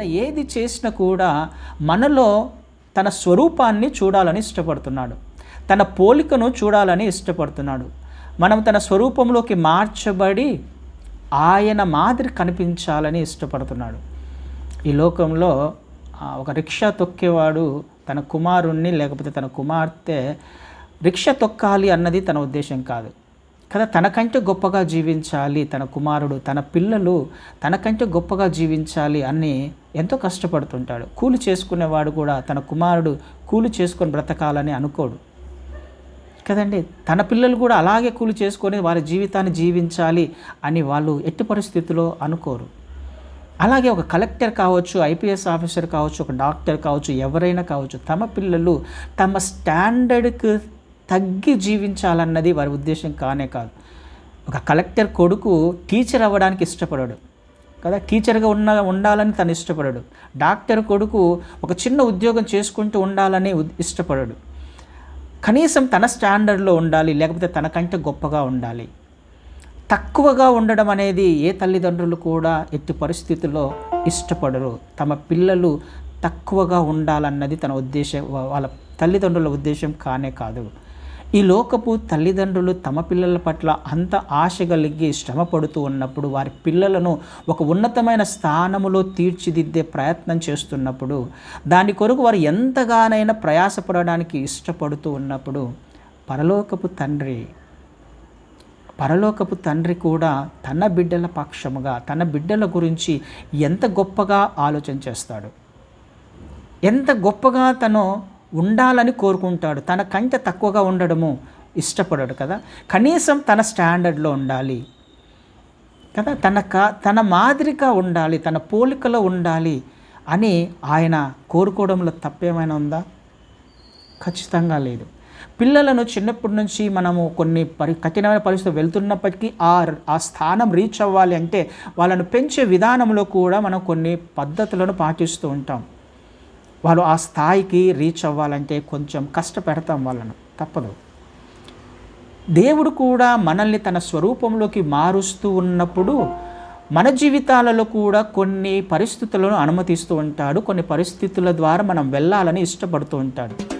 ఏది చేసినా కూడా మనలో తన స్వరూపాన్ని చూడాలని ఇష్టపడుతున్నాడు. తన పోలికను చూడాలని ఇష్టపడుతున్నాడు. మనం తన స్వరూపంలోకి మార్చబడి ఆయన మాదిరి కనిపించాలని ఇష్టపడుతున్నాడు. ఈ లోకంలో ఒక రిక్షా తొక్కేవాడు తన కుమారుణ్ణి లేకపోతే తన కుమార్తె రిక్షా తొక్కాలి అన్నది తన ఉద్దేశం కాదు. కదా తనకంటే గొప్పగా జీవించాలి తన కుమారుడు తన పిల్లలు తనకంటే గొప్పగా జీవించాలి అని ఎంతో కష్టపడుతుంటాడు. కూలి చేసుకునేవాడు కూడా తన కుమారుడు కూలి చేసుకొని బ్రతకాలని అనుకోడు. కదండి తన పిల్లలు కూడా అలాగే కూలి చేసుకొని వారి జీవితాన్ని జీవించాలి అని వాళ్ళు ఎట్టి పరిస్థితిలో అనుకోరు. అలాగే ఒక కలెక్టర్ కావచ్చు ఐపీఎస్ ఆఫీసర్ కావచ్చు ఒక డాక్టర్ కావచ్చు ఎవరైనా కావచ్చు తమ పిల్లలు తమ స్టాండర్డ్కి తగ్గి జీవించాలన్నది వారి ఉద్దేశం కానే కాదు. ఒక కలెక్టర్ కొడుకు టీచర్ అవ్వడానికి ఇష్టపడాడు. కదా టీచర్గా ఉన్న ఉండాలని తను ఇష్టపడాడు. డాక్టర్ కొడుకు ఒక చిన్న ఉద్యోగం చేసుకుంటూ ఉండాలని ఇష్టపడడు ఇష్టపడాడు. కనీసం తన స్టాండర్డ్లో ఉండాలి లేకపోతే తనకంటే గొప్పగా ఉండాలి. తక్కువగా ఉండడం అనేది ఏ తల్లిదండ్రులు కూడా ఎట్టి పరిస్థితుల్లో ఇష్టపడరు. తమ పిల్లలు తక్కువగా ఉండాలన్నది తన ఉద్దేశం వాళ్ళ తల్లిదండ్రుల ఉద్దేశం కానే కాదు. ఈ లోకపు తల్లిదండ్రులు తమ పిల్లల పట్ల అంత ఆశ కలిగి శ్రమ పడుతూ ఉన్నప్పుడు వారి పిల్లలను ఒక ఉన్నతమైన స్థానములో తీర్చిదిద్దే ప్రయత్నం చేస్తున్నప్పుడు దాని కొరకు వారు ఎంతగానైనా ప్రయాసపడడానికి ఇష్టపడుతూ ఉన్నప్పుడు పరలోకపు తండ్రి పరలోకపు తండ్రి కూడా తన బిడ్డల పక్షముగా తన బిడ్డల గురించి ఎంత గొప్పగా ఆలోచన చేస్తాడు? ఎంత గొప్పగా తను ఉండాలని కోరుకుంటాడు. తన కంటే తక్కువగా ఉండడము ఇష్టపడడు కదా. కనీసం తన స్టాండర్డ్లో ఉండాలి కదా. తన కా తన మాదిరిగా ఉండాలి తన పోలికలో ఉండాలి అని ఆయన కోరుకోవడంలో తప్పేమైనా ఉందా? ఖచ్చితంగా లేదు. పిల్లలను చిన్నప్పటి నుంచి మనము కొన్ని పరి కఠినమైన పరిస్థితులు వెళ్తున్నప్పటికీ ఆ ఆ స్థానం రీచ్ అవ్వాలి అంటే వాళ్ళను పెంచే విధానంలో కూడా మనం కొన్ని పద్ధతులను పాటిస్తూ ఉంటాం. వాళ్ళు ఆ స్థాయికి రీచ్ అవ్వాలంటే కొంచెం కష్టపెడతాం వాళ్ళను. తప్పదు. దేవుడు కూడా మనల్ని తన స్వరూపంలోకి మారుస్తూ ఉన్నప్పుడు మన జీవితాలలో కూడా కొన్ని పరిస్థితులను అనుమతిస్తూ ఉంటాడు. కొన్ని పరిస్థితుల ద్వారా మనం వెళ్ళాలని ఇష్టపడుతూ ఉంటాడు.